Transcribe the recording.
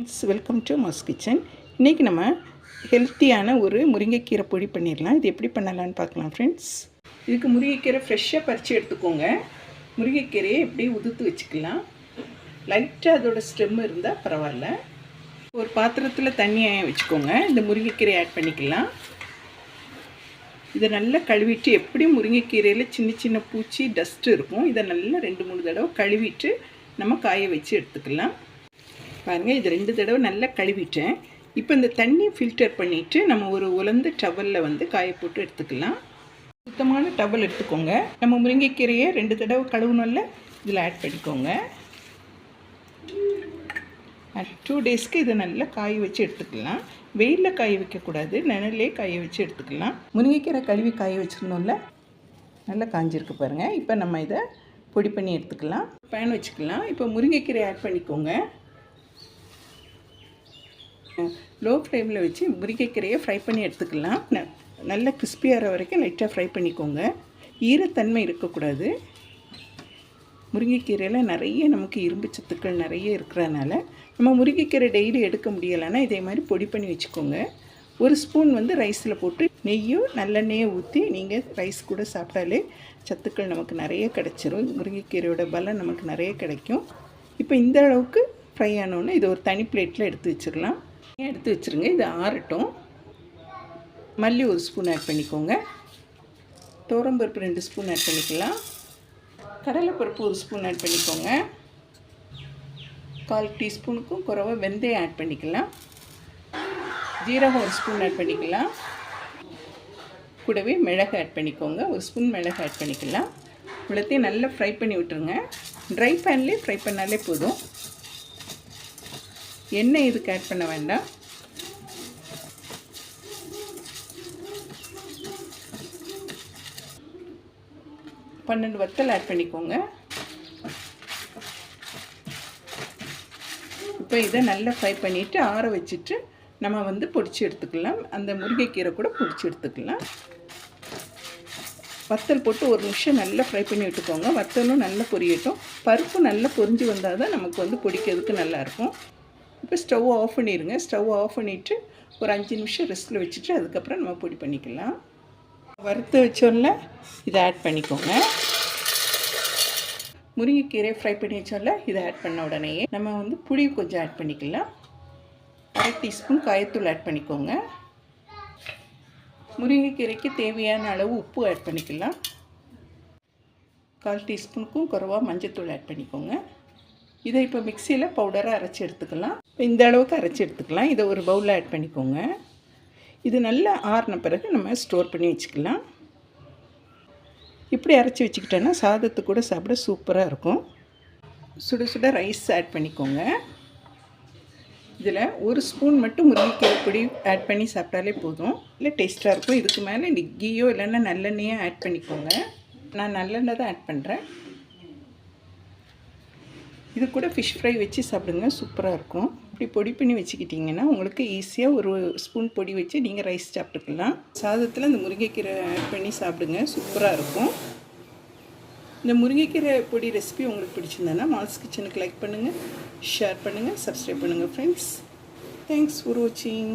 Friends welcome to mass kitchen இன்றைக்கி நம்ம ஹெல்த்தியான ஒரு முருங்கைக்கீரை பொடி பண்ணிடலாம். இது எப்படி பண்ணலான்னு பார்க்கலாம் ஃப்ரெண்ட்ஸ் இதுக்கு முருங்கைக்கீரை ஃப்ரெஷ்ஷாக பறித்து எடுத்துக்கோங்க. முருங்கைக்கீரையை எப்படி உதுத்து வச்சுக்கலாம். லைட்டாக அதோட ஸ்டெம் இருந்தால் பரவாயில்ல. ஒரு பாத்திரத்தில் தண்ணியை வச்சுக்கோங்க. இந்த முருங்கைக்கீரை ஆட் பண்ணிக்கலாம். இதை நல்லா கழுவிட்டு எப்படி முருங்கைக்கீரையில் சின்ன சின்ன பூச்சி டஸ்ட்டு இருக்கும் இதை நல்லா ரெண்டு மூணு தடவை கழுவிட்டு நம்ம காய வச்சு எடுத்துக்கலாம். பாருங்கள் இது ரெண்டு தடவை நல்லா கழுவிட்டேன். இப்போ இந்த தண்ணி ஃபில்டர் பண்ணிவிட்டு நம்ம ஒரு உலர்ந்த டவலில் வந்து காய போட்டு எடுத்துக்கலாம். சுத்தமான டவல் எடுத்துக்கோங்க. நம்ம முருங்கைக்கீரையை ரெண்டு தடவை கழுவுனோம்ல இதில் ஆட் பண்ணிக்கோங்க. டூ டேஸ்க்கு இதை நல்லா காய வச்சு எடுத்துக்கலாம். வெயிலில் காய வைக்கக்கூடாது நிழலே காய வச்சு எடுத்துக்கலாம். முருங்கைக்கீரை கழுவி காய வச்சுருந்தோம்ல நல்லா காஞ்சிருக்கு பாருங்கள் இப்போ நம்ம இதை பொடி பண்ணி எடுத்துக்கலாம். பேன் வச்சுக்கலாம். இப்போ முருங்கைக்கீரை ஆட் பண்ணிக்கோங்க. லோ ஃப்ளேமில் வச்சு முருங்கைக்கீரையை ஃப்ரை பண்ணி எடுத்துக்கலாம். ந நல்ல கிறிஸ்பியாகிற வரைக்கும் லைட்டாக ஃப்ரை பண்ணிக்கோங்க. ஈரத்தன்மை இருக்கக்கூடாது. முருங்கைக்கீரையில் நிறைய நமக்கு இரும்பு சத்துக்கள் நிறைய இருக்கிறதுனால நம்ம முருங்கைக்கீரை டெய்லி எடுக்க முடியலைன்னா இதே மாதிரி பொடி பண்ணி வச்சுக்கோங்க. ஒரு ஸ்பூன் வந்து ரைஸில் போட்டு நெய்யும் நல்லெண்ணெயை ஊற்றி நீங்கள் ரைஸ் கூட சாப்பிட்டாலே சத்துக்கள் நமக்கு நிறைய கிடச்சிரும். முருங்கைக்கீரையோட பலம் நமக்கு நிறைய கிடைக்கும். இப்போ இந்த அளவுக்கு ஃப்ரை ஆனோன்னு இதை ஒரு தனி பிளேட்டில் எடுத்து வச்சிடலாம். எடுத்து வச்சுருங்க. இது ஆறட்டும். மல்லி ஒரு ஸ்பூன் ஆட் பண்ணிக்கோங்க. துவரம்பருப்பு ரெண்டு ஸ்பூன் ஆட் பண்ணிக்கலாம். கடலைப்பருப்பு ஒரு ஸ்பூன் ஆட் பண்ணிக்கோங்க. கால் டீஸ்பூனுக்கும் குறவா வெந்தயம் ஆட் பண்ணிக்கலாம். ஜீரகம் ஒரு ஸ்பூன் ஆட் பண்ணிக்கலாம். கூடவே மிளகு ஆட் பண்ணிக்கோங்க. ஒரு ஸ்பூன் மிளகு ஆட் பண்ணிக்கலாம். இவ்வளோத்தையும் நல்லா ஃப்ரை பண்ணி விட்டுருங்க. ட்ரை பேன்லேயே ஃப்ரை பண்ணாலே போதும். எண்ணெய் இதுக்கு ஆட் பண்ண வேண்டாம்? பன்னெண்டு வத்தல் ஆட் பண்ணிக்கோங்க. இப்போ இதை நல்லா ஃப்ரை பண்ணிவிட்டு ஆற வச்சுட்டு நம்ம வந்து பொடிச்சு எடுத்துக்கலாம். அந்த முருங்கைக்கீரை கூட பொடிச்சு எடுத்துக்கலாம். வத்தல் போட்டு ஒரு நிமிஷம் நல்லா ஃப்ரை பண்ணி விட்டுக்கோங்க. வத்தலும் நல்லா பொரியட்டும். பருப்பு நல்லா பொரிஞ்சு வந்தால் தான் நமக்கு வந்து பொடிக்கிறதுக்கு நல்லாயிருக்கும் இப்போ ஸ்டவ் ஆஃப் பண்ணிடுங்க. ஸ்டவ் ஆஃப் பண்ணிவிட்டு ஒரு அஞ்சு நிமிஷம் ரெஸ்ட்டில் வச்சுட்டு அதுக்கப்புறம் நம்ம பொடி பண்ணிக்கலாம். வறுத்து வச்சோம்ல இதை ஆட் பண்ணிக்கோங்க. முருங்கைக்கீரை ஃப்ரை பண்ணி வச்சோம்ல இதை ஆட் பண்ண உடனேயே நம்ம வந்து புளி கொஞ்சம் ஆட் பண்ணிக்கலாம். அரை டீஸ்பூன் காயத்தூள் ஆட் பண்ணிக்கோங்க. முருங்கைக்கீரைக்கு தேவையான அளவு உப்பு ஆட் பண்ணிக்கலாம். கால் டீஸ்பூனுக்கும் குறவாக மஞ்சத்தூள் ஆட் பண்ணிக்கோங்க. இதை இப்போ மிக்சியில் பவுடராக அரைச்சி எடுத்துக்கலாம். இப்போ இந்த அளவுக்கு அரைச்சி எடுத்துக்கலாம். இதை ஒரு பவுலில் ஆட் பண்ணிக்கோங்க. இது நல்லா ஆறின பிறகு நம்ம ஸ்டோர் பண்ணி வச்சுக்கலாம். இப்படி அரைச்சி வச்சுக்கிட்டோன்னா சாதத்து கூட சாப்பிட சூப்பராக இருக்கும். சுட சுட ரைஸ் ஆட் பண்ணிக்கோங்க. இதில் ஒரு ஸ்பூன் மட்டும் முருங்கைக்கீரை பொடி ஆட் பண்ணி சாப்பிட்டாலே போதும். இல்லை டேஸ்ட்டாக இருக்கும். இதுக்கு மேலே நிக்கியோ இல்லைன்னா நல்லெண்ணெயோ ஆட் பண்ணிக்கோங்க. நான் நல்லெண்ணெய் தான் ஆட் பண்ணுறேன் இது கூட ஃபிஷ் ஃப்ரை வச்சு சாப்பிடுங்க சூப்பராக இருக்கும். இப்படி பொடி பண்ணி வச்சுக்கிட்டிங்கன்னா உங்களுக்கு ஈஸியாக ஒரு ஸ்பூன் பொடி வச்சு நீங்கள் ரைஸ் சாப்பிட்டுக்கலாம். சாதத்தில் இந்த முருங்கைக்கீரை ஆட் பண்ணி சாப்பிடுங்க சூப்பராக இருக்கும். இந்த முருங்கைக்கீரை பொடி ரெசிபி உங்களுக்கு பிடிச்சிருந்தேன்னா மால்ஸ் கிச்சனுக்கு லைக் பண்ணுங்கள் ஷேர் பண்ணுங்கள் சப்ஸ்கிரைப் பண்ணுங்கள் ஃப்ரெண்ட்ஸ் தேங்க்ஸ் ஃபார் வாட்சிங்